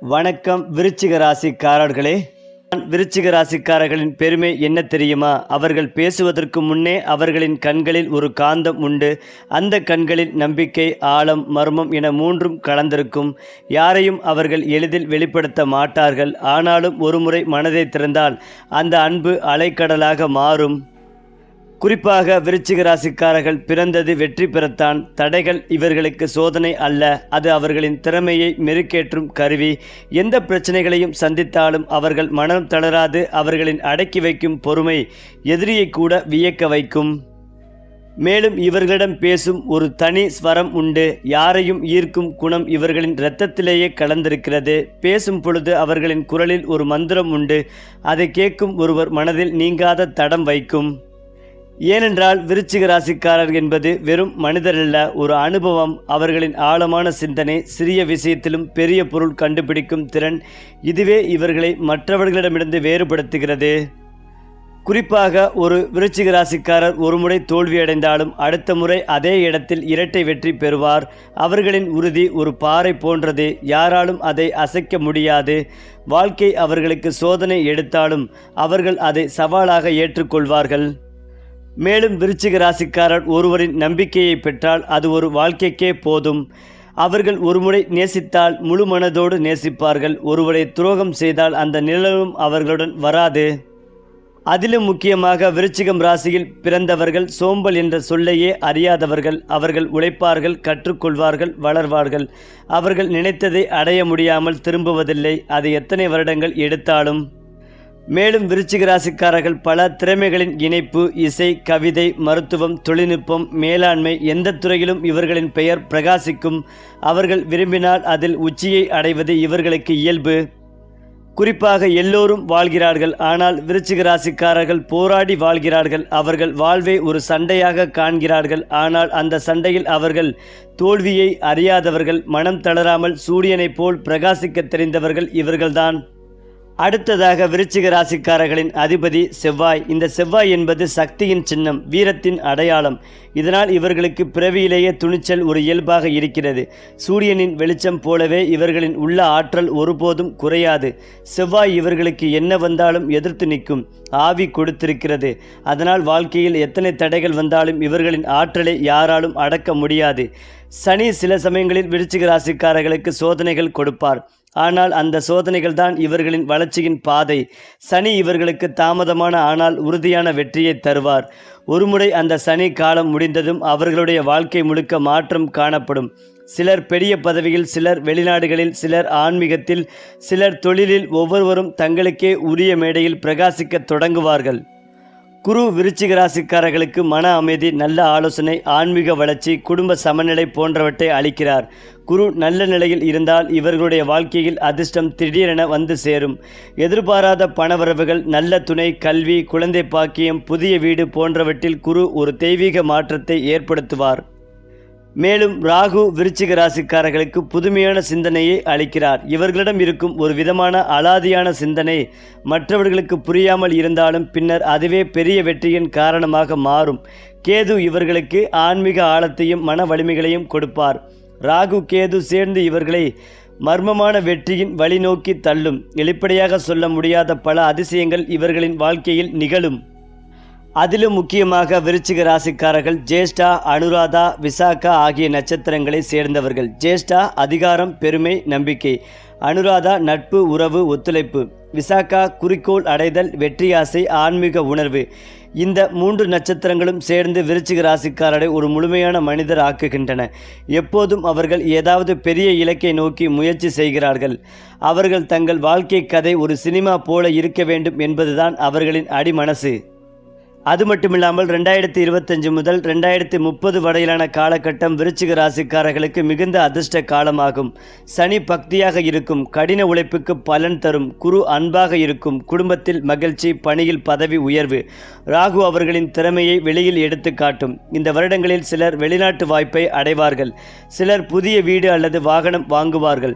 வணக்கம் விருச்சிக ராசிக்காரர்களே. விருச்சிக ராசிக்காரர்களின் பெருமை என்ன தெரியுமா? அவர்கள் பேசுவதற்கு முன்னே அவர்களின் கண்களில் ஒரு காந்தம் உண்டு. அந்த கண்களில் நம்பிக்கை ஆழம் மர்மம் என மூன்றும் கலந்திருக்கும். யாரையும் அவர்கள் எளிதில் வெளிப்படுத்த மாட்டார்கள். ஆனாலும் ஒருமுறை மனதை திறந்தால் அந்த அன்பு அலைக்கடலாக மாறும். குறிப்பாக விருச்சிக ராசிக்காரர்கள் பிறந்தது வெற்றி பெறத்தான். தடைகள் இவர்களுக்கு சோதனை அல்ல. அது அவர்களின் திறமையை மெருக்கேற்றும் கருவி. எந்த பிரச்சனைகளையும் சந்தித்தாலும் அவர்கள் மனம் தளராது அவர்களின் அடக்கி வைக்கும் பொறுமை எதிரியை கூட வியக்க வைக்கும். மேலும் இவர்களிடம் பேசும் ஒரு தனி ஸ்வரம் உண்டு. யாரையும் ஈர்க்கும் குணம் இவர்களின் இரத்தத்திலேயே கலந்திருக்கிறது. பேசும் பொழுது அவர்களின் குரலில் ஒரு மந்திரம் உண்டு. அதை கேட்கும் ஒருவர் மனதில் நீங்காத தடம் வைக்கும். ஏனென்றால் விருச்சிக ராசிக்காரர் என்பது வெறும் மனிதரல்ல ஒரு அனுபவம். அவர்களின் ஆழமான சிந்தனை சிறிய விஷயத்திலும் பெரிய பொருள் கண்டுபிடிக்கும் திறன் இதுவே இவர்களை மற்றவர்களிடமிருந்து வேறுபடுத்துகிறது. குறிப்பாக ஒரு விருச்சிக ராசிக்காரர் ஒருமுறை தோல்வியடைந்தாலும் அடுத்த முறை அதே இடத்தில் இரட்டை வெற்றி பெறுவார். அவர்களின் உறுதி ஒரு பாறை போன்றது யாராலும் அதை அசைக்க முடியாது. வாழ்க்கை அவர்களுக்கு சோதனை எடுத்தாலும் அவர்கள் அதை சவாலாக ஏற்றுக்கொள்வார்கள். மேலும் விருச்சிக ராசிக்காரர் ஒருவரின் நம்பிக்கையை பெற்றால் அது ஒரு வாழ்க்கைக்கே போதும். அவர்கள் ஒருமுறை நேசித்தால் முழு மனதோடு நேசிப்பார்கள். ஒருவரை துரோகம் செய்தால் அந்த நிழலும் அவர்களுடன் வராது. அதிலும் முக்கியமாக விருச்சிகம் ராசியில் பிறந்தவர்கள் சோம்பல் என்ற சொல்லையே அறியாதவர்கள். அவர்கள் உழைப்பார்கள் கற்றுக்கொள்வார்கள் வளர்வார்கள். அவர்கள் நினைத்ததை அடைய முடியாமல் திரும்புவதில்லை. அது எத்தனை வருடங்கள் எடுத்தாலும். மேலும் விருச்சிக ராசிக்காரர்கள் பல திறமைகளின் இணைப்பு இசை கவிதை மருத்துவம் தொழில்நுட்பம் மேலாண்மை எந்த துறையிலும் இவர்களின் பெயர் பிரகாசிக்கும். அவர்கள் விரும்பினால் அதில் உச்சியை அடைவது இவர்களுக்கு இயல்பு. குறிப்பாக எல்லோரும் வாழ்கிறார்கள் ஆனால் விருச்சிக ராசிக்காரர்கள் போராடி வாழ்கிறார்கள். அவர்கள் வாழ்வை ஒரு சண்டையாக காண்கிறார்கள் ஆனால் அந்த சண்டையில் அவர்கள் தோல்வியை அறியாதவர்கள் மனம் தளராமல் சூரியனைப் போல் பிரகாசிக்க தெரிந்தவர்கள் இவர்கள்தான். அடுத்ததாக விருச்சிக ராசிக்காரர்களின் அதிபதி செவ்வாய். இந்த செவ்வாய் என்பது சக்தியின் சின்னம் வீரத்தின் அடையாளம். இதனால் இவர்களுக்கு பிறவியிலேயே துணிச்சல் ஒரு இயல்பாக இருக்கிறது. சூரியனின் வெளிச்சம் போலவே இவர்களின் உள்ள ஆற்றல் ஒருபோதும் குறையாது. செவ்வாய் இவர்களுக்கு என்ன வந்தாலும் எதிர்த்து நிற்கும் ஆவி கொடுத்திருக்கிறது. அதனால் வாழ்க்கையில் எத்தனை தடைகள் வந்தாலும் இவர்களின் ஆற்றலை யாராலும் அடக்க முடியாது. சனி சில சமயங்களில் விருச்சிக ராசிக்காரர்களுக்கு சோதனைகள் கொடுப்பார். ஆனால் அந்த சோதனைகள் தான் இவர்களின் வளர்ச்சியின் பாதை. சனி இவர்களுக்கு தாமதமான ஆனால் உறுதியான வெற்றியை தருவார். ஒருமுறை அந்த சனி காலம் முடிந்ததும் அவர்களுடைய வாழ்க்கை முழுக்க மாற்றம் காணப்படும். சிலர் பெரிய பதவியில் சிலர் வெளிநாடுகளில் சிலர் ஆன்மீகத்தில் சிலர் தொழிலில் ஒவ்வொருவரும் தங்களுக்கே உரிய மேடையில் பிரகாசிக்க தொடங்குவார்கள். குரு விருச்சிக ராசிக்காரர்களுக்கு மன அமைதி நல்ல ஆலோசனை ஆன்மீக வளர்ச்சி குடும்ப சமநிலை போன்றவற்றை அளிக்கிறார். குரு நல்ல நிலையில் இருந்தால் இவர்களுடைய வாழ்க்கையில் அதிர்ஷ்டம் திடீரென வந்து சேரும். எதிர்பாராத பணவரவுகள் நல்ல துணை கல்வி குழந்தை பாக்கியம் புதிய வீடு போன்றவற்றில் குரு ஒரு தெய்வீக மாற்றத்தை ஏற்படுத்துவார். மேலும் ராகு விருச்சிக ராசிக்காரர்களுக்கு புதுமையான சிந்தனையை அளிக்கிறார். இவர்களிடம் இருக்கும் ஒரு விதமான அலாதியான சிந்தனை மற்றவர்களுக்கு புரியாமல் இருந்தாலும் பின்னர் அதுவே பெரிய வெற்றியின் காரணமாக மாறும். கேது இவர்களுக்கு ஆன்மீக ஆழத்தையும் மன வலிமைகளையும் கொடுப்பார். ராகு கேது சேர்ந்து இவர்களை மர்மமான வெற்றியின் வழிநோக்கி தள்ளும். வெளிப்படையாக சொல்ல முடியாத பல அதிசயங்கள் இவர்களின் வாழ்க்கையில் நிகழும். அதிலும் முக்கியமாக விருச்சிக ராசிக்காரர்கள் ஜேஷ்டா அனுராதா விசாகா ஆகிய நட்சத்திரங்களை சேர்ந்தவர்கள். ஜேஷ்டா அதிகாரம் பெருமை நம்பிக்கை. அனுராதா நட்பு உறவு ஒத்துழைப்பு. விசாகா குறிக்கோள் அடைதல் வெற்றி ஆசை ஆன்மீக உணர்வு. இந்த மூன்று நட்சத்திரங்களும் சேர்ந்து விருச்சிக ராசிக்காரரை ஒரு முழுமையான மனிதர் ஆக்குகின்றன. எப்போதும் அவர்கள் ஏதாவது பெரிய இலக்கை நோக்கி முயற்சி செய்கிறார்கள். அவர்கள் தங்கள் வாழ்க்கை கதை ஒரு சினிமா போல இருக்க வேண்டும் என்பதுதான் அவர்களின் அடிமனசு. அது மட்டுமில்லாமல் ரெண்டாயிரத்தி இருபத்தஞ்சு முதல் ரெண்டாயிரத்தி முப்பது வரையிலான காலகட்டம் விருச்சிக ராசிக்காரர்களுக்கு மிகுந்த அதிர்ஷ்ட காலமாகும். சனி பக்தியாக இருக்கும் கடின உழைப்புக்கு பலன் தரும் குரு அன்பாக இருக்கும் குடும்பத்தில் மகிழ்ச்சி பணியில் பதவி உயர்வு. ராகு அவர்களின் திறமையை வெளியில் எடுத்து காட்டும். இந்த வருடங்களில் சிலர் வெளிநாட்டு வாய்ப்பை அடைவார்கள். சிலர் புதிய வீடு அல்லது வாகனம் வாங்குவார்கள்.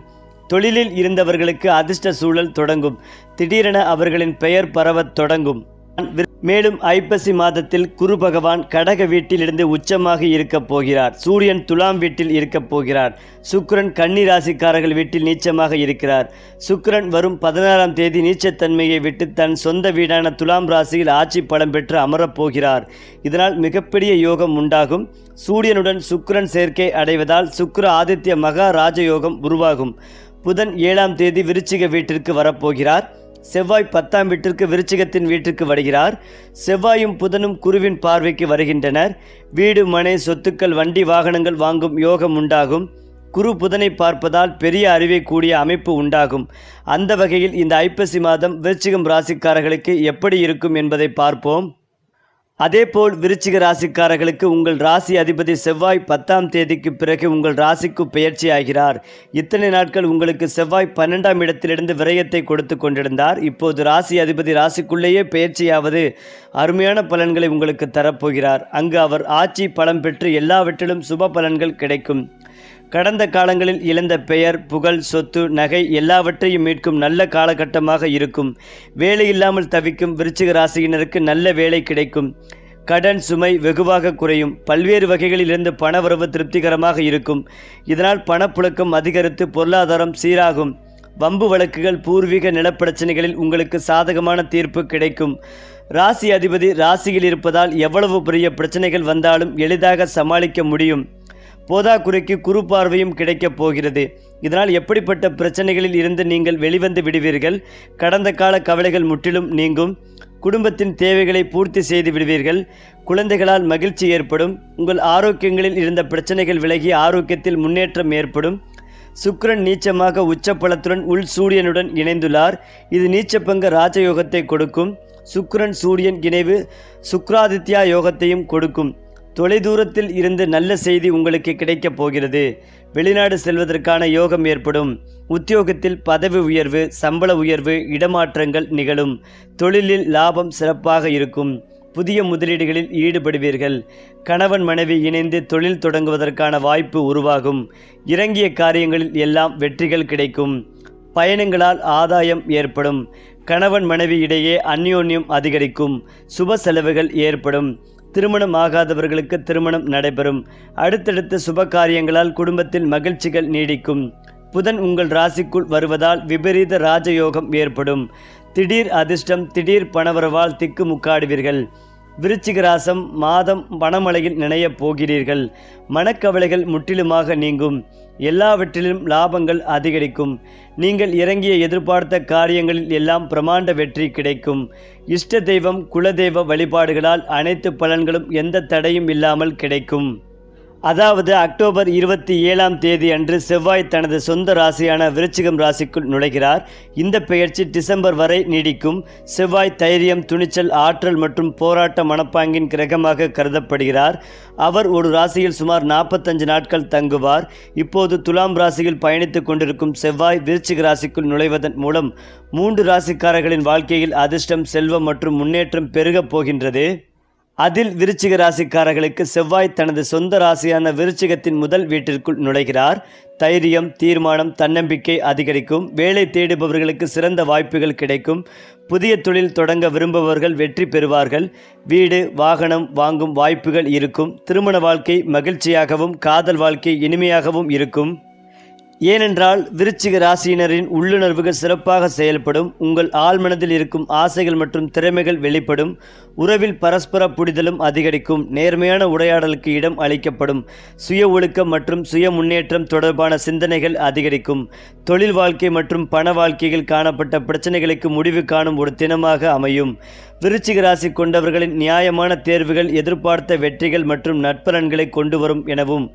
தொழிலில் இருந்தவர்களுக்கு அதிர்ஷ்ட சூழல் தொடங்கும். திடீரென அவர்களின் பெயர் பரவத் தொடங்கும். மேலும் ஐப்பசி மாதத்தில் குரு பகவான் கடக வீட்டிலிருந்து உச்சமாக இருக்கப் போகிறார். சூரியன் துலாம் வீட்டில் இருக்கப் போகிறார். சுக்கிரன் கன்னி ராசிக்காரர்கள் வீட்டில் நீச்சமாக இருக்கிறார். சுக்கிரன் வரும் பதினாறாம் தேதி நீச்சத்தன்மையை விட்டு தன் சொந்த வீடான துலாம் ராசியில் ஆட்சி பலம் பெற்று அமரப் போகிறார். இதனால் மிகப்பெரிய யோகம் உண்டாகும். சூரியனுடன் சுக்கரன் சேர்க்கை அடைவதால் சுக்கிர ஆதித்ய மகா ராஜயோகம் உருவாகும். புதன் ஏழாம் தேதி விருச்சிக வீட்டிற்கு வரப்போகிறார் செவ்வாய் பத்தாம் வீட்டிற்கு விருச்சிகத்தின் வீட்டிற்கு வருகிறார். செவ்வாயும் புதனும் குருவின் பார்வைக்கு வருகின்றனர். வீடு மனை சொத்துக்கள் வண்டி வாகனங்கள் வாங்கும் யோகம் உண்டாகும். குரு புதனை பார்ப்பதால் பெரிய அறிவை கூடிய அமைப்பு உண்டாகும். அந்த வகையில் இந்த ஐப்பசி மாதம் விருச்சிகம் ராசிக்காரர்களுக்கு எப்படி இருக்கும் என்பதை பார்ப்போம். அதேபோல் விருச்சிக ராசிக்காரர்களுக்கு உங்கள் ராசி அதிபதி செவ்வாய் பத்தாம் தேதிக்கு பிறகு உங்கள் ராசிக்கு பெயர்ச்சி ஆகிறார் இத்தனை நாட்கள் உங்களுக்கு செவ்வாய் பன்னெண்டாம் இடத்திலிருந்து விரயத்தை கொடுத்து கொண்டிருந்தார். இப்போது ராசி அதிபதி ராசிக்குள்ளேயே பெயர்ச்சியாவது அருமையான பலன்களை உங்களுக்கு தரப்போகிறார். அங்கு அவர் ஆட்சி பலம் பெற்று எல்லாவற்றிலும் சுப பலன்கள் கிடைக்கும். கடந்த காலங்களில் இழந்த பெயர் புகழ் சொத்து நகை எல்லாவற்றையும் மீட்கும் நல்ல காலகட்டமாக இருக்கும். வேலை இல்லாமல் தவிக்கும் விருச்சிக ராசியினருக்கு நல்ல வேலை கிடைக்கும். கடன் சுமை வெகுவாக குறையும். பல்வேறு வகைகளில் இருந்து பணவரவு திருப்திகரமாக இருக்கும். இதனால் பணப்புழக்கம் அதிகரித்து பொருளாதாரம் சீராகும். வம்பு வழக்குகள் பூர்வீக நிலப்பிரச்சனைகளில் உங்களுக்கு சாதகமான தீர்ப்பு கிடைக்கும். ராசி அதிபதி ராசியில் இருப்பதால் எவ்வளவு பெரிய பிரச்சனைகள் வந்தாலும் எளிதாக சமாளிக்க முடியும். போதாக்குறைக்கு குறுபார்வையும் கிடைக்கப் போகிறது. இதனால் எப்படிப்பட்ட பிரச்சனைகளில் இருந்து நீங்கள் வெளிவந்து விடுவீர்கள்? கடந்த கால கவலைகள் முற்றிலும் நீங்கும். குடும்பத்தின் தேவைகளை பூர்த்தி செய்து விடுவீர்கள். குழந்தைகளால் மகிழ்ச்சி ஏற்படும். உங்கள் ஆரோக்கியங்களில் இருந்த பிரச்சனைகள் விலகி ஆரோக்கியத்தில் முன்னேற்றம் ஏற்படும். சுக்கரன் நீச்சமாக உச்சப்பலத்துடன் உள் சூரியனுடன் இணைந்துள்ளார். இது நீச்சப்பங்க ராஜயோகத்தை கொடுக்கும். சுக்கரன் சூரியன் இணைவு சுக்ராதித்யா யோகத்தையும் கொடுக்கும். தொலைதூரத்தில் இருந்து நல்ல செய்தி உங்களுக்கு கிடைக்கப் போகிறது. வெளிநாடு செல்வதற்கான யோகம் ஏற்படும். உத்தியோகத்தில் பதவி உயர்வு சம்பள உயர்வு இடமாற்றங்கள் நிகழும். தொழிலில் லாபம் சிறப்பாக இருக்கும். புதிய முதலீடுகளில் ஈடுபடுவீர்கள். கணவன் மனைவி இணைந்து தொழில் தொடங்குவதற்கான வாய்ப்பு உருவாகும். இறங்கிய காரியங்களில் எல்லாம் வெற்றிகள் கிடைக்கும். பயணங்களால் ஆதாயம் ஏற்படும். கணவன் மனைவி இடையே அந்யோன்யம் அதிகரிக்கும். சுப செலவுகள் ஏற்படும். திருமணம் ஆகாதவர்களுக்கு திருமணம் நடைபெறும். அடுத்தடுத்த சுப காரியங்களால் குடும்பத்தில் மகிழ்ச்சிகள் நீடிக்கும். புதன் உங்கள் ராசிக்குள் வருவதால் விபரீத ராஜயோகம் ஏற்படும். திடீர் அதிர்ஷ்டம் திடீர் பணவரவால் திக்கு முக்காடுவீர்கள். விருச்சிக ராசம் மாதம் பணமழையில் நினையப் போகிறீர்கள். மனக்கவலைகள் முற்றிலுமாக நீங்கும். எல்லாவற்றிலும் லாபங்கள் அதிகரிக்கும். நீங்கள் இறங்கிய எதிர்பார்த்த காரியங்களில் எல்லாம் பிரமாண்ட வெற்றி கிடைக்கும். இஷ்ட தெய்வம் குலதெய்வ வழிபாடுகளால் அனைத்து பலன்களும் எந்த தடையும் இல்லாமல் கிடைக்கும். அதாவது அக்டோபர் இருபத்தி ஏழாம் தேதி அன்று செவ்வாய் தனது சொந்த ராசியான விருச்சிகம் ராசிக்குள் நுழைகிறார். இந்த பெயர்ச்சி டிசம்பர் வரை நீடிக்கும். செவ்வாய் தைரியம் துணிச்சல் ஆற்றல் மற்றும் போராட்ட மனப்பாங்கின் கிரகமாக கருதப்படுகிறார். அவர் ஒரு ராசியில் சுமார் நாற்பத்தஞ்சு நாட்கள் தங்குவார். இப்போது துலாம் ராசியில் பயணித்துக் கொண்டிருக்கும் செவ்வாய் விருச்சிக ராசிக்குள் நுழைவதன் மூலம் மூன்று ராசிக்காரர்களின் வாழ்க்கையில் அதிர்ஷ்டம் செல்வம் மற்றும் முன்னேற்றம் பெருகப் போகின்றது. அதில் விருச்சிக ராசிக்காரர்களுக்கு செவ்வாய் தனது சொந்த ராசியான விருச்சிகத்தின் முதல் வீட்டிற்குள் நுழைகிறார். தைரியம் தீர்மானம் தன்னம்பிக்கை அதிகரிக்கும். வேலை தேடுபவர்களுக்கு சிறந்த வாய்ப்புகள் கிடைக்கும். புதிய தொழில் தொடங்க விரும்புபவர்கள் வெற்றி பெறுவார்கள். வீடு வாகனம் வாங்கும் வாய்ப்புகள் இருக்கும். திருமண வாழ்க்கை மகிழ்ச்சியாகவும் காதல் வாழ்க்கை இனிமையாகவும் இருக்கும். ஏனென்றால் விருச்சிக ராசியினரின் உள்ளுணர்வுகள் சிறப்பாக செயல்படும் உங்கள் ஆழ்மனதில் இருக்கும் ஆசைகள் மற்றும் திறமைகள் வெளிப்படும் உறவில் பரஸ்பர புரிதலும் அதிகரிக்கும் நேர்மையான உரையாடலுக்கு இடம் அளிக்கப்படும் சுய ஒழுக்கம் மற்றும் சுய முன்னேற்றம் தொடர்பான சிந்தனைகள் அதிகரிக்கும் தொழில் வாழ்க்கை மற்றும் பண வாழ்க்கையில் காணப்பட்ட பிரச்சனைகளுக்கு முடிவு காணும் ஒரு தினமாக அமையும். விருச்சிக ராசி கொண்டவர்களின் நியாயமான தேர்வுகள் எதிர்பார்த்த வெற்றிகள் மற்றும் நட்பலன்களை கொண்டு வரும் எனவும்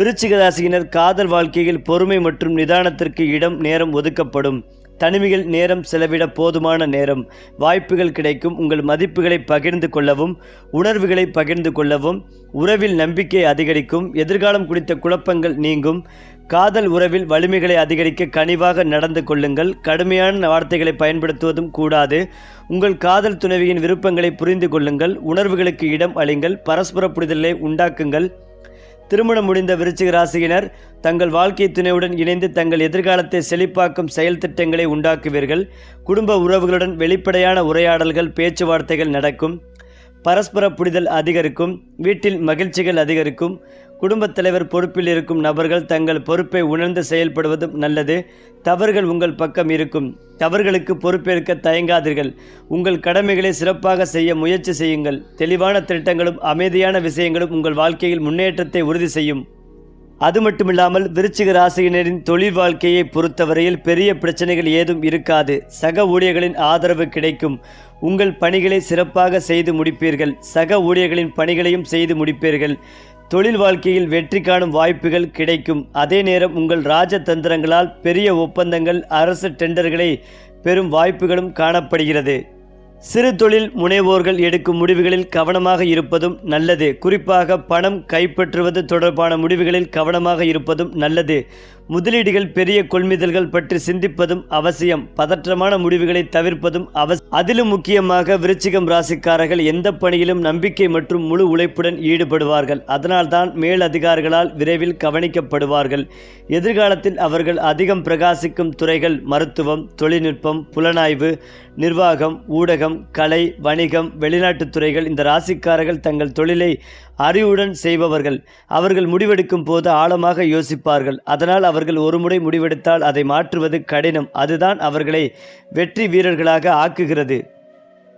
விருச்சிக ராசியினர் காதல் வாழ்க்கையில் பொறுமை மற்றும் நிதானத்திற்கு இடம் நேரம் ஒதுக்கப்படும். தனிமையில் நேரம் செலவிட போதுமான நேரம் வாய்ப்புகள் கிடைக்கும். உங்கள் மதிப்புகளை பகிர்ந்து கொள்ளவும் உணர்வுகளை பகிர்ந்து கொள்ளவும் உறவில் நம்பிக்கை அதிகரிக்கும் எதிர்காலம் குறித்த குழப்பங்கள் நீங்கும். காதல் உறவில் வலிமைகளை அதிகரிக்க கனிவாக நடந்து கொள்ளுங்கள். கடுமையான வார்த்தைகளை பயன்படுத்துவதும் கூடாது. உங்கள் காதல் துணைவியின் விருப்பங்களை புரிந்து கொள்ளுங்கள். உணர்வுகளுக்கு இடம் அளிங்கள். பரஸ்பர புரிதலை உண்டாக்குங்கள். திருமணம் முடிந்த விருச்சிக ராசியினர் தங்கள் வாழ்க்கை துணையுடன் இணைந்து தங்கள் எதிர்காலத்தை செழிப்பாக்கும் செயல் திட்டங்களை உண்டாக்குவீர்கள். குடும்ப உறவுகளுடன் வெளிப்படையான உரையாடல்கள் பேச்சுவார்த்தைகள் நடக்கும். பரஸ்பர புரிதல் அதிகரிக்கும். வீட்டில் மகிழ்ச்சிகள் அதிகரிக்கும். குடும்பத் தலைவர் பொறுப்பில் இருக்கும் நபர்கள் தங்கள் பொறுப்பை உணர்ந்து செயல்படுவதும் நல்லது. தவறுகள் உங்கள் பக்கம் இருக்கும். தவறுகளுக்கு பொறுப்பேற்க தயங்காதீர்கள். உங்கள் கடமைகளை சிறப்பாக செய்ய முயற்சி செய்யுங்கள். தெளிவான திட்டங்களும் அமைதியான விஷயங்களும் உங்கள் வாழ்க்கையில் முன்னேற்றத்தை உறுதி செய்யும். அது மட்டுமில்லாமல் விருச்சிக ராசியினரின் தொழில் வாழ்க்கையை பொறுத்தவரையில் பெரிய பிரச்சனைகள் ஏதும் இருக்காது. சக ஊழியர்களின் ஆதரவு கிடைக்கும். உங்கள் பணிகளை சிறப்பாக செய்து முடிப்பீர்கள். சக ஊழியர்களின் பணிகளையும் செய்து முடிப்பீர்கள். தொழில் வாழ்க்கையில் வெற்றி காணும் வாய்ப்புகள் கிடைக்கும். அதே நேரம் உங்கள் ராஜதந்திரங்களால் பெரிய ஒப்பந்தங்கள் அரசு டெண்டர்களை பெறும் வாய்ப்புகளும் காணப்படுகிறது. சிறு தொழில் முனைவோர்கள் எடுக்கும் முடிவுகளில் கவனமாக இருப்பதும் நல்லது. குறிப்பாக பணம் கைப்பற்றுவது தொடர்பான முடிவுகளில் கவனமாக இருப்பதும் நல்லது. முதலீடுகள் பெரிய கொள்முதல்கள் பற்றி சிந்திப்பதும் அவசியம். பதற்றமான முடிவுகளை தவிர்ப்பதும் அவசியம் அதிலும் முக்கியமாக விருச்சிகம் ராசிக்காரர்கள் எந்த பணியிலும் நம்பிக்கை மற்றும் முழு உழைப்புடன் ஈடுபடுவார்கள். அதனால்தான் மேல் அதிகாரிகளால் விரைவில் கவனிக்கப்படுவார்கள். எதிர்காலத்தில் அவர்கள் அதிகம் பிரகாசிக்கும் துறைகள் மருத்துவம் தொழில்நுட்பம் புலனாய்வு நிர்வாகம் ஊடகம் கலை வணிகம் வெளிநாட்டுத் துறைகள். இந்த ராசிக்காரர்கள் தங்கள் தொழிலை அறிவுடன் செய்பவர்கள். அவர்கள் முடிவெடுக்கும் போது ஆழமாக யோசிப்பார்கள். அதனால் அவர்கள் ஒருமுறை முடிவெடுத்தால் அதை மாற்றுவது கடினம். அதுதான் அவர்களை வெற்றி வீரர்களாக ஆக்குகிறது.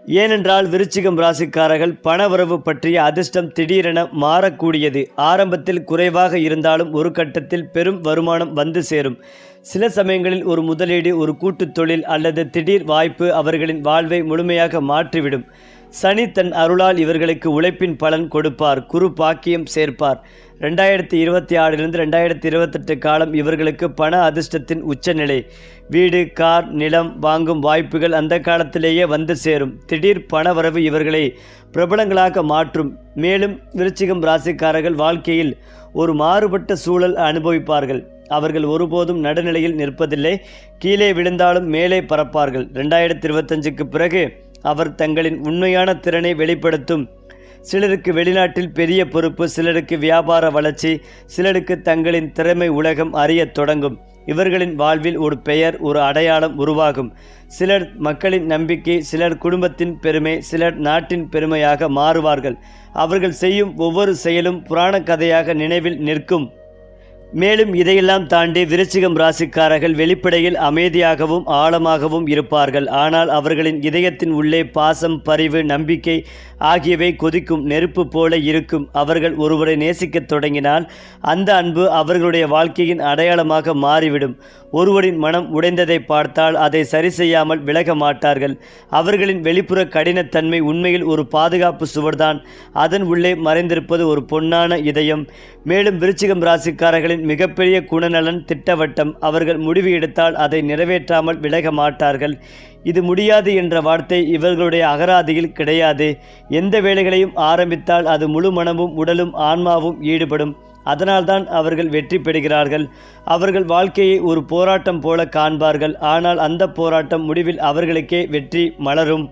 ஏனென்றால் விருச்சிகம் ராசிக்காரர்கள் பணவரவு பற்றிய அதிர்ஷ்டம் திடீரென மாறக்கூடியது. ஆரம்பத்தில் குறைவாக இருந்தாலும் ஒரு கட்டத்தில் பெரும் வருமானம் வந்து சேரும். சில சமயங்களில் ஒரு முதலீடு ஒரு கூட்டுத் தொழில் அல்லது திடீர் வாய்ப்பு அவர்களின் வாழ்வை முழுமையாக மாற்றிவிடும். சனி தன் அருளால் இவர்களுக்கு உழைப்பின் பலன் கொடுப்பார். குரு பாக்கியம் சேர்ப்பார். ரெண்டாயிரத்தி இருபத்தி ஆறிலிருந்து ரெண்டாயிரத்தி இருபத்தெட்டு காலம் இவர்களுக்கு பண அதிர்ஷ்டத்தின் உச்சநிலை. வீடு கார் நிலம் வாங்கும் வாய்ப்புகள் அந்த காலத்திலேயே வந்து சேரும். திடீர் பணவரவு இவர்களை பிரபலங்களாக மாற்றும். மேலும் விருச்சிகம் ராசிக்காரர்கள் வாழ்க்கையில் ஒரு மாறுபட்ட சூழல் அனுபவிப்பார்கள். அவர்கள் ஒருபோதும் நடுநிலையில் நிற்பதில்லை. கீழே விழுந்தாலும் மேலே பறப்பார்கள். ரெண்டாயிரத்தி இருபத்தஞ்சுக்கு பிறகு அவர் தங்களின் உண்மையான திறனை வெளிப்படுத்தும். சிலருக்கு வெளிநாட்டில் பெரிய பொறுப்பு சிலருக்கு வியாபார வளர்ச்சி சிலருக்கு தங்களின் திறமை உலகம் அறியத் தொடங்கும். இவர்களின் வாழ்வில் ஒரு பெயர் ஒரு அடையாளம் உருவாகும். சிலர் மக்களின் நம்பிக்கை சிலர் குடும்பத்தின் பெருமை சிலர் நாட்டின் பெருமையாக மாறுவார்கள். அவர்கள் செய்யும் ஒவ்வொரு செயலும் புராண கதையாக நினைவில் நிற்கும். மேலும் இதையெல்லாம் தாண்டி விருச்சிகம் ராசிக்காரர்கள் வெளிப்படையில் அமைதியாகவும் ஆழமாகவும் இருப்பார்கள். ஆனால் அவர்களின் இதயத்தின் உள்ளே பாசம் பரிவு நம்பிக்கை ஆகியவை கொதிக்கும் நெருப்பு போல இருக்கும். அவர்கள் ஒருவரை நேசிக்கத் தொடங்கினால் அந்த அன்பு அவர்களுடைய வாழ்க்கையின் அடையாளமாக மாறிவிடும். ஒருவரின் மனம் உடைந்ததை பார்த்தால் அதை சரி செய்யாமல் விலக மாட்டார்கள். அவர்களின் வெளிப்புற கடினத்தன்மை உண்மையில் ஒரு பாதுகாப்பு சுவர்தான். அதன் உள்ளே மறைந்திருப்பது ஒரு பொன்னான இதயம். மேலும் விருச்சிகம் ராசிக்காரர்களின் மிகப்பெரிய குணநலன் திட்டவட்டம் அவர்கள் முடிவு எடுத்தால் அதை நிறைவேற்றாமல் விலக மாட்டார்கள். இது முடியாது என்ற வார்த்தை இவர்களுடைய அகராதியில் கிடையாது. எந்த வேலைகளையும் ஆரம்பித்தால் அது முழு மனமும் உடலும் ஆன்மாவும் ஈடுபடும். அதனால்தான் அவர்கள் வெற்றி பெறுகிறார்கள். அவர்கள் வாழ்க்கையை ஒரு போராட்டம் போல காண்பார்கள். ஆனால் அந்த போராட்டம் முடிவில் அவர்களுக்கே வெற்றி மலரும்.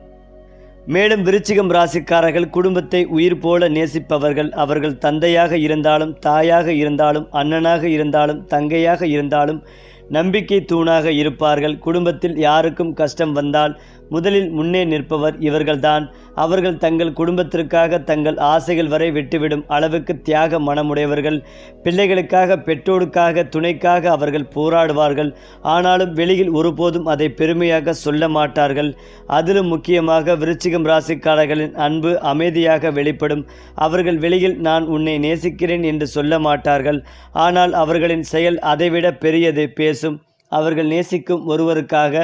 மேலும் விருச்சிகம் ராசிக்காரர்கள் குடும்பத்தை உயிர் போல நேசிப்பவர்கள். அவர்கள் தந்தையாக இருந்தாலும் தாயாக இருந்தாலும் அண்ணனாக இருந்தாலும் தங்கையாக இருந்தாலும் நம்பிக்கை தூணாக இருப்பார்கள். குடும்பத்தில் யாருக்கும் கஷ்டம் வந்தால் முதலில் முன்னே நிற்பவர் இவர்கள்தான். அவர்கள் தங்கள் குடும்பத்திற்காக தங்கள் ஆசைகள் வரை விட்டுவிடும் அளவுக்கு தியாக மனமுடையவர்கள். பிள்ளைகளுக்காக பெற்றோருக்காக துணைக்காக அவர்கள் போராடுவார்கள். ஆனாலும் வெளியில் ஒருபோதும் அதை பெருமையாக சொல்ல மாட்டார்கள். அதிலும் முக்கியமாக விருச்சிகம் ராசிக்காரர்களின் அன்பு அமைதியாக வெளிப்படும். அவர்கள் வெளியில் நான் உன்னை நேசிக்கிறேன் என்று சொல்ல மாட்டார்கள். ஆனால் அவர்களின் செயல் அதைவிட பெரியது பேசும். அவர்கள் நேசிக்கும் ஒருவருக்காக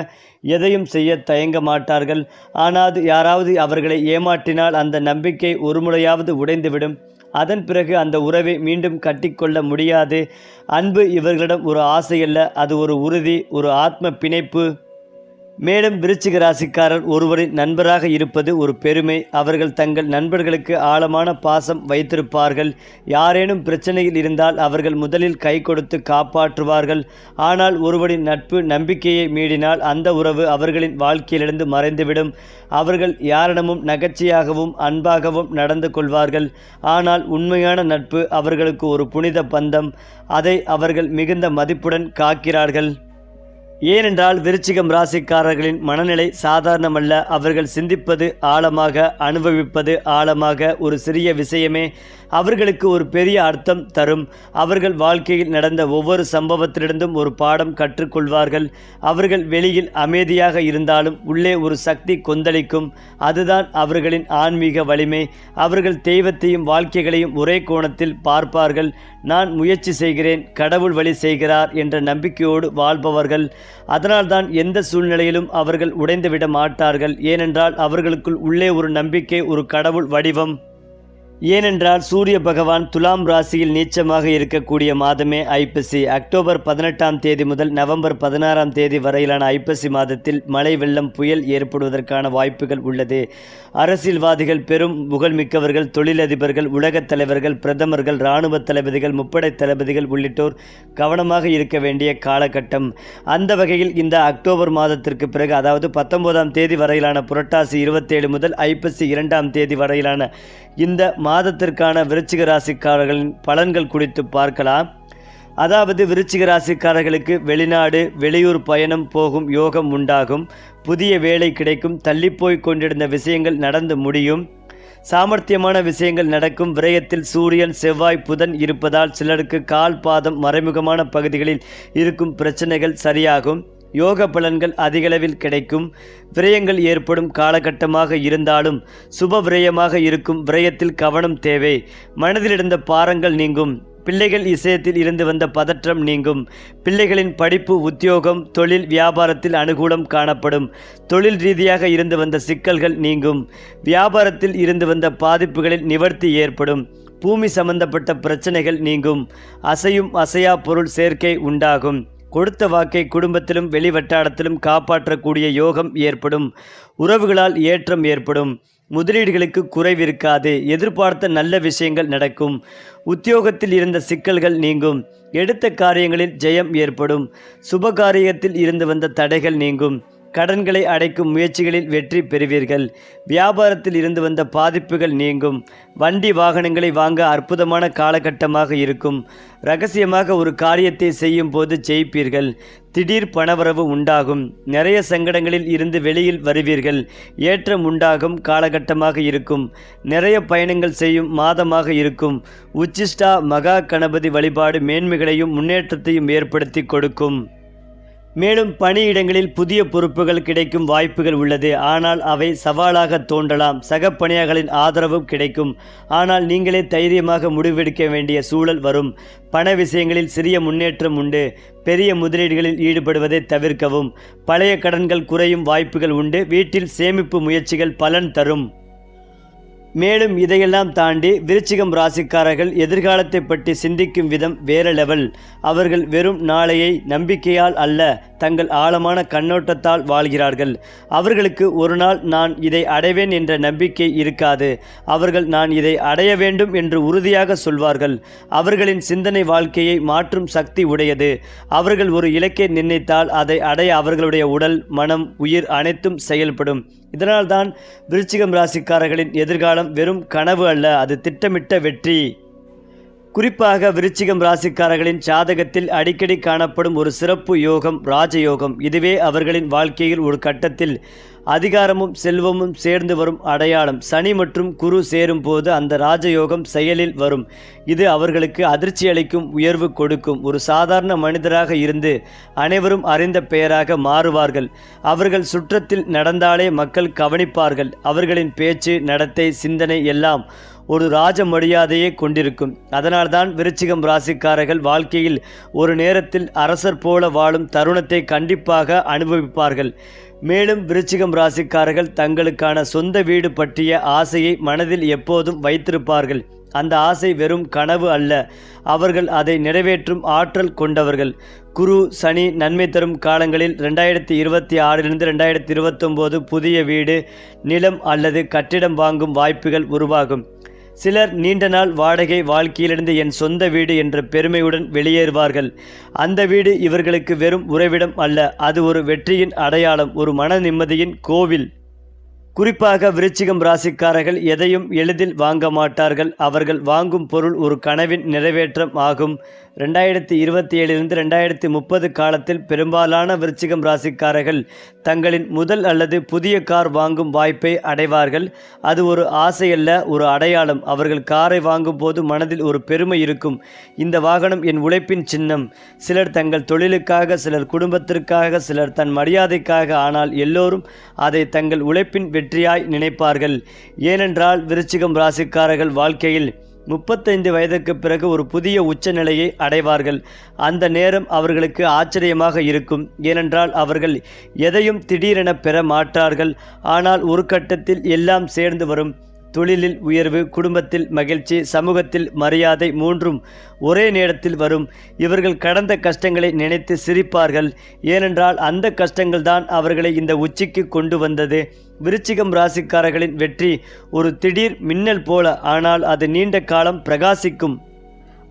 எதையும் செய்ய தயங்க மாட்டார்கள். ஆனால் யாராவது அவர்களை ஏமாற்றினால் அந்த நம்பிக்கை ஒரு முறையாவது உடைந்துவிடும். அதன் பிறகு அந்த உறவை மீண்டும் கட்டிக்கொள்ள முடியாது. அன்பு இவர்களிடம் ஒரு ஆசையல்ல அது ஒரு உறுதி ஒரு ஆத்ம பிணைப்பு. மேலும் விருச்சிக ராசிக்காரர் ஒருவரின் நண்பராக இருப்பது ஒரு பெருமை. அவர்கள் தங்கள் நண்பர்களுக்கு ஆழமான பாசம் வைத்திருப்பார்கள். யாரேனும் பிரச்சனையில் இருந்தால் அவர்கள் முதலில் கை கொடுத்து காப்பாற்றுவார்கள். ஆனால் ஒருவரின் நட்பு நம்பிக்கையை மீறினால் அந்த உறவு அவர்களின் வாழ்க்கையிலிருந்து மறைந்துவிடும். அவர்கள் யாரிடமும் நகைச்சியாகவும் அன்பாகவும் நடந்து கொள்வார்கள். ஆனால் உண்மையான நட்பு அவர்களுக்கு ஒரு புனித பந்தம். அதை அவர்கள் மிகுந்த மதிப்புடன் காக்கிறார்கள். ஏனென்றால் விருச்சிகம் ராசிக்காரர்களின் மனநிலை சாதாரணமல்ல. அவர்கள் சிந்திப்பது ஆழமாக அனுபவிப்பது ஆழமாக ஒரு சிறிய விஷயமே. அவர்களுக்கு ஒரு பெரிய அர்த்தம் தரும். அவர்கள் வாழ்க்கையில் நடந்த ஒவ்வொரு சம்பவத்திலிருந்தும் ஒரு பாடம் கற்றுக்கொள்வார்கள். அவர்கள் வெளியில் அமைதியாக இருந்தாலும் உள்ளே ஒரு சக்தி கொந்தளிக்கும். அதுதான் அவர்களின் ஆன்மீக வலிமை. அவர்கள் தெய்வத்தையும் வாழ்க்கைகளையும் ஒரே கோணத்தில் பார்ப்பார்கள். நான் முயற்சி செய்கிறேன் கடவுள் வழி செய்கிறார் என்ற நம்பிக்கையோடு வாழ்பவர்கள். அதனால்தான் எந்த சூழ்நிலையிலும் அவர்கள் உடைந்துவிட மாட்டார்கள். ஏனென்றால் அவர்களுக்குள் உள்ளே ஒரு நம்பிக்கை ஒரு கடவுள் வடிவம். ஏனென்றால் சூரிய பகவான் துலாம் ராசியில் நீச்சமாக இருக்கக்கூடிய மாதமே ஐப்பசி. அக்டோபர் பதினெட்டாம் தேதி முதல் நவம்பர் பதினாறாம் தேதி வரையிலான ஐப்பசி மாதத்தில் மழை வெள்ளம் புயல் ஏற்படுவதற்கான வாய்ப்புகள் உள்ளது. அரசியல்வாதிகள் பெரும் புகழ்மிக்கவர்கள் தொழிலதிபர்கள் உலகத் தலைவர்கள் பிரதமர்கள் இராணுவ தளபதிகள் முப்படை தளபதிகள் உள்ளிட்டோர் கவனமாக இருக்க வேண்டிய காலகட்டம். அந்த வகையில் இந்த அக்டோபர் மாதத்திற்கு பிறகு அதாவது பத்தொன்பதாம் தேதி வரையிலான புரட்டாசி இருபத்தேழு முதல் ஐப்பசி இரண்டாம் தேதி வரையிலான இந்த மாதத்திற்கான விருச்சிக ராசிக்காரர்களின் பலன்கள் குறித்து பார்க்கலாம். அதாவது விருச்சிக ராசிக்காரர்களுக்கு வெளிநாடு வெளியூர் பயணம் போகும் யோகம் உண்டாகும். புதிய வேலை கிடைக்கும் தள்ளிப்போய் கொண்டிருந்த விஷயங்கள் நடந்து முடியும். சாமர்த்தியமான விஷயங்கள் நடக்கும். விரயத்தில் சூரியன் செவ்வாய் புதன் இருப்பதால் சிலருக்கு கால் பாதம் மறைமுகமான பகுதிகளில் இருக்கும் பிரச்சனைகள் சரியாகும். யோக பலன்கள் அதிகளவில் கிடைக்கும். விரயங்கள் ஏற்படும் காலகட்டமாக இருந்தாலும் சுப விரயமாக இருக்கும் விரயத்தில் கவனம் தேவை. மனதில் இருந்த பாரங்கள் நீங்கும். பிள்ளைகள் இசையத்தில் இருந்து வந்த பதற்றம் நீங்கும். பிள்ளைகளின் படிப்பு உத்தியோகம் தொழில் வியாபாரத்தில் அனுகூலம் காணப்படும். தொழில் ரீதியாக இருந்து வந்த சிக்கல்கள் நீங்கும். வியாபாரத்தில் இருந்து வந்த பாதிப்புகளில் நிவர்த்தி ஏற்படும். பூமி சம்பந்தப்பட்ட பிரச்சனைகள் நீங்கும். அசையும் அசையா பொருள் சேர்க்கை உண்டாகும். கொடுத்த வாக்கை குடும்பத்திலும் வெளிவட்டாரத்திலும் காப்பாற்றக்கூடிய யோகம் ஏற்படும். உறவுகளால் ஏற்றம் ஏற்படும். முதலீடுகளுக்கு குறைவிருக்காது எதிர்பார்த்த நல்ல விஷயங்கள் நடக்கும். உத்தியோகத்தில் இருந்த சிக்கல்கள் நீங்கும். எடுத்த காரியங்களில் ஜெயம் ஏற்படும். சுபகாரியத்தில் இருந்து வந்த தடைகள் நீங்கும். கடன்களை அடைக்கும் முயற்சிகளில் வெற்றி பெறுவீர்கள். வியாபாரத்தில் இருந்து வந்த பாதிப்புகள் நீங்கும். வண்டி வாகனங்களை வாங்க அற்புதமான காலகட்டமாக இருக்கும். ரகசியமாக ஒரு காரியத்தை செய்யும் போது ஜெயிப்பீர்கள். திடீர் பணவரவு உண்டாகும். நிறைய சங்கடங்களில் இருந்து வெளியில் வருவீர்கள். ஏற்றம் உண்டாகும் காலகட்டமாக இருக்கும். நிறைய பயணங்கள் செய்யும் மாதமாக இருக்கும். உச்சிஷ்டா மகா கணபதி வழிபாடு மேன்மைகளையும் முன்னேற்றத்தையும் ஏற்படுத்தி கொடுக்கும். மேலும் பணியிடங்களில் புதிய பொறுப்புகள் கிடைக்கும் வாய்ப்புகள் உள்ளது. ஆனால் அவை சவாலாக தோன்றலாம். சக பணியாளர்களின் ஆதரவும் கிடைக்கும். ஆனால் நீங்களே தைரியமாக முடிவெடுக்க வேண்டிய சூழல் வரும். பண விஷயங்களில் சிறிய முன்னேற்றம் உண்டு. பெரிய முதலீடுகளில் ஈடுபடுவதை தவிர்க்கவும். பழைய கடன்கள் குறையும் வாய்ப்புகள் உண்டு. வீட்டில் சேமிப்பு முயற்சிகள் பலன் தரும். மேலும் இதையெல்லாம் தாண்டி விருச்சிகம் ராசிக்காரர்கள் எதிர்காலத்தை பற்றி சிந்திக்கும் விதம் வேற லெவல் அவர்கள் வெறும் நாளையை நம்பிக்கையால் அல்ல தங்கள் ஆழமான கண்ணோட்டத்தால் வாழ்கிறார்கள். அவர்களுக்கு ஒரு நாள் நான் இதை அடைவேன் என்ற நம்பிக்கை இருக்காது. அவர்கள் நான் இதை அடைய வேண்டும் என்று உறுதியாக சொல்வார்கள். அவர்களின் சிந்தனை வாழ்க்கையை மாற்றும் சக்தி உடையது. அவர்கள் ஒரு இலக்கை நிர்ணயித்தால் அதை அடைய அவர்களுடைய உடல் மனம் உயிர் அனைத்தும் செயல்படும். இதனால்தான் விருச்சிகம் ராசிக்காரர்களின் எதிர்காலம் வெறும் கனவு அல்ல அது திட்டமிட்ட வெற்றி. குறிப்பாக விருச்சிகம் ராசிக்காரர்களின் ஜாதகத்தில் அடிக்கடி காணப்படும் ஒரு சிறப்பு யோகம் ராஜயோகம். இதுவே அவர்களின் வாழ்க்கையில் ஒரு கட்டத்தில் அதிகாரமும் செல்வமும் சேர்ந்து வரும் அடையாளம். சனி மற்றும் குரு சேரும் போது அந்த ராஜயோகம் செயலில் வரும். இது அவர்களுக்கு அதிர்ச்சி அளிக்கும் உயர்வு கொடுக்கும். ஒரு சாதாரண மனிதராக இருந்து அனைவரும் அறிந்த பெயராக மாறுவார்கள். அவர்கள் சுற்றத்தில் நடந்தாலே மக்கள் கவனிப்பார்கள். அவர்களின் பேச்சு நடத்தை சிந்தனை எல்லாம் ஒரு ராஜ மரியாதையை கொண்டிருக்கும். அதனால்தான் விருச்சிகம் ராசிக்காரர்கள் வாழ்க்கையில் ஒரு நேரத்தில் அரசர் போல வாழும் தருணத்தை கண்டிப்பாக அனுபவிப்பார்கள். மேலும் விருச்சிகம் ராசிக்காரர்கள் தங்களுக்கான சொந்த வீடு பற்றிய ஆசையை மனதில் எப்போதும் வைத்திருப்பார்கள். அந்த ஆசை வெறும் கனவு அல்ல. அவர்கள் அதை நிறைவேற்றும் ஆற்றல் கொண்டவர்கள். குரு சனி நன்மை தரும் காலங்களில் ரெண்டாயிரத்தி இருபத்தி ஆறிலிருந்து ரெண்டாயிரத்தி இருபத்தொம்போது புதிய வீடு நிலம் அல்லது கட்டிடம் வாங்கும் வாய்ப்புகள் உருவாகும். சிலர் நீண்ட நாள் வாடகை வாழ்க்கையிலிருந்து என் சொந்த வீடு என்ற பெருமையுடன் வெளியேறுவார்கள். அந்த வீடு இவர்களுக்கு வெறும் உறைவிடம் அல்ல அது ஒரு வெற்றியின் அடையாளம் ஒரு மன நிம்மதியின் கோவில். குறிப்பாக விருச்சிகம் ராசிக்காரர்கள் எதையும் எளிதில் வாங்க மாட்டார்கள். அவர்கள் வாங்கும் பொருள் ஒரு கனவின் நிறைவேற்றம் ஆகும். ரெண்டாயிரத்தி இருபத்தி ஏழிலிருந்து ரெண்டாயிரத்தி முப்பது காலத்தில் பெரும்பாலான விருச்சிகம் ராசிக்காரர்கள் தங்களின் முதல் அல்லது புதிய கார் வாங்கும் வாய்ப்பை அடைவார்கள். அது ஒரு ஆசையல்ல ஒரு அடையாளம். அவர்கள் காரை வாங்கும் போது மனதில் ஒரு பெருமை இருக்கும். இந்த வாகனம் என் உழைப்பின் சின்னம். சிலர் தங்கள் தொழிலுக்காக சிலர் குடும்பத்திற்காக சிலர் தன் மரியாதைக்காக ஆனால் எல்லோரும் அதை தங்கள் உழைப்பின் வெற்றியாய் நினைப்பார்கள். ஏனென்றால் விருச்சிகம் ராசிக்காரர்கள் வாழ்க்கையில் முப்பத்தைந்து வயதுக்கு பிறகு ஒரு புதிய உச்சநிலையை அடைவார்கள். அந்த நேரம் அவர்களுக்கு ஆச்சரியமாக இருக்கும். ஏனென்றால் அவர்கள் எதையும் திடீரென பெற மாட்டார்கள். ஆனால் ஒரு கட்டத்தில் எல்லாம் சேர்ந்து வரும். தொழிலில் உயர்வு குடும்பத்தில் மகிழ்ச்சி சமூகத்தில் மரியாதை மூன்றும் ஒரே நேரத்தில் வரும். இவர்கள் கடந்த கஷ்டங்களை நினைத்து சிரிப்பார்கள். ஏனென்றால் அந்த கஷ்டங்கள் தான் அவர்களை இந்த உச்சிக்கு கொண்டு வந்தது. விருச்சிகம் ராசிக்காரர்களின் வெற்றி ஒரு திடீர் மின்னல் போல ஆனால் அது நீண்ட காலம் பிரகாசிக்கும்.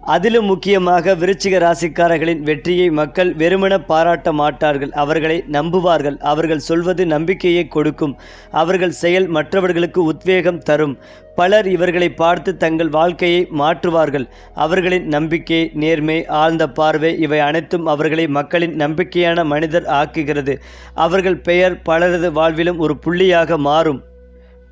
அதிலும் முக்கியமாக விருச்சிக ராசிக்காரர்களின் வெற்றியை மக்கள் வெறுமன பாராட்ட மாட்டார்கள். அவர்களை நம்புவார்கள். அவர்கள் சொல்வது நம்பிக்கையை கொடுக்கும். அவர்கள் செயல் மற்றவர்களுக்கு உத்வேகம் தரும். பலர் இவர்களை பார்த்து தங்கள் வாழ்க்கையை மாற்றுவார்கள். அவர்களின் நம்பிக்கை நேர்மை ஆழ்ந்த பார்வை இவை அனைத்தும் அவர்களை மக்களின் நம்பிக்கையான மனிதர் ஆக்குகிறது. அவர்கள் பெயர் பலரது வாழ்விலும் ஒரு புள்ளியாக மாறும்.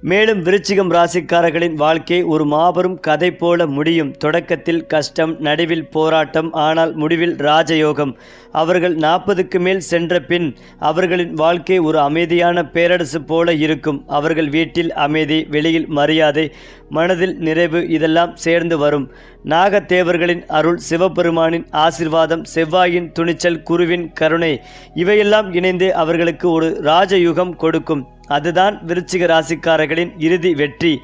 மேலும் விருச்சிகம் ராசிக்காரர்களின் வாழ்க்கை ஒரு மாபெரும் கதை போல முடியும். தொடக்கத்தில் கஷ்டம் நடுவில் போராட்டம் ஆனால் முடிவில் ராஜயோகம். அவர்கள் நாற்பதுக்கு மேல் சென்ற பின் அவர்களின் வாழ்க்கை ஒரு அமைதியான பேரரசு போல இருக்கும். அவர்கள் வீட்டில் அமைதி வெளியில் மரியாதை மனதில் நிறைவு இதெல்லாம் சேர்ந்து வரும். நாகத்தேவர்களின் அருள் சிவபெருமானின் ஆசிர்வாதம் செவ்வாயின் துணிச்சல் குருவின் கருணை இவையெல்லாம் இணைந்து அவர்களுக்கு ஒரு ராஜயுகம் கொடுக்கும். அதுதான் விருச்சிக ராசிக்காரர்களின் இறுதி வெற்றி.